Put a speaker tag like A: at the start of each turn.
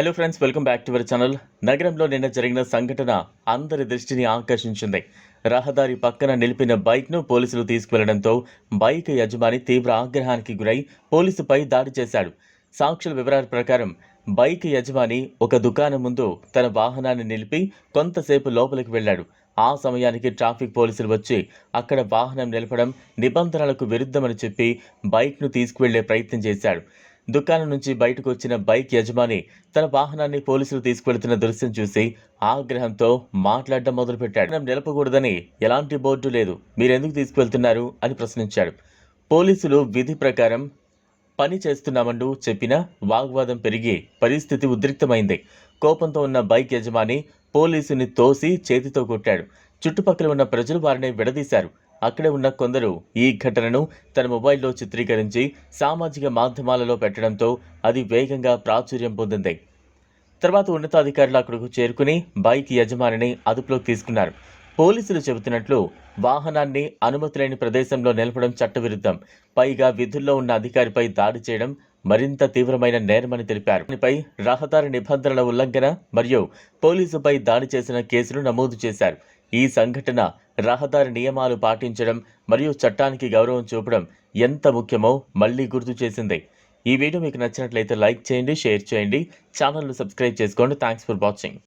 A: Hello friends welcome back to our channel నగరంలో నిన్న జరిగిన సంఘటన అందరి దృష్టిని ఆకర్షించింది. రహదారి పక్కన నిలిపిన బైక్ను పోలీసులు తీసుకువెళ్ళడంతో బైక్ యజమాని తీవ్ర ఆగ్రహానికి గురై పోలీసుపై దాడి చేశాడు. సాక్షుల వివరాల ప్రకారం బైక్ యజమాని ఒక దుకాణం ముందు తన వాహనాన్ని నిలిపి కొంతసేపు లోపలికి వెళ్ళాడు. ఆ సమయానికి ట్రాఫిక్ పోలీసులు వచ్చి అక్కడ వాహనం నిలపడం నిబంధనలకు విరుద్ధమని చెప్పి బైక్ను తీసుకువెళ్ళే ప్రయత్నం చేశాడు. దుకాణం నుంచి బయటకు వచ్చిన బైక్ యజమాని తన వాహనాన్ని పోలీసులు తీసుకువెళ్తున్న దృశ్యం చూసి ఆగ్రహంతో మాట్లాడడం మొదలుపెట్టాడు. నిలపకూడదని ఎలాంటి బోర్డు లేదు. మీరెందుకు తీసుకువెళ్తున్నారు? అని ప్రశ్నించాడు. పోలీసులు విధి ప్రకారం పని చేస్తున్నామంటూ చెప్పినా వాగ్వాదం పెరిగి పరిస్థితి ఉద్రిక్తమైంది. కోపంతో ఉన్న బైక్ యజమాని పోలీసుని తోసి చేతితో కొట్టాడు. చుట్టుపక్కల ఉన్న ప్రజలు వారిని విడదీశారు. అక్కడే ఉన్న కొందరు ఈ ఘటనను తన మొబైల్లో చిత్రీకరించి సామాజిక మాధ్యమాలలో పెట్టడంతో అది వేగంగా ప్రాచుర్యం పొందింది. తర్వాత ఉన్నతాధికారులు అక్కడకు చేరుకుని బైక్ యజమానిని అదుపులోకి తీసుకున్నారు. పోలీసులు చెబుతున్నట్లు వాహనాన్ని అనుమతి లేని ప్రదేశంలో నిలపడం చట్టవిరుద్ధం. పైగా విధుల్లో ఉన్న అధికారిపై దాడి చేయడం మరింత తీవ్రమైన నేరమని తెలిపారు. దీనిపై రహదారి నిబంధనల ఉల్లంఘన మరియు పోలీసుపై దాడి చేసిన కేసులు నమోదు చేశారు. ఈ సంఘటన రహదారి నియమాలు పాటించడం మరియు చట్టానికి గౌరవం చూపడం ఎంత ముఖ్యమో మళ్ళీ గుర్తు చేసింది. ఈ వీడియో మీకు నచ్చినట్లయితే లైక్ చేయండి షేర్ చేయండి. ఛానల్ను సబ్స్క్రైబ్ చేసుకోండి. Thanks for watching.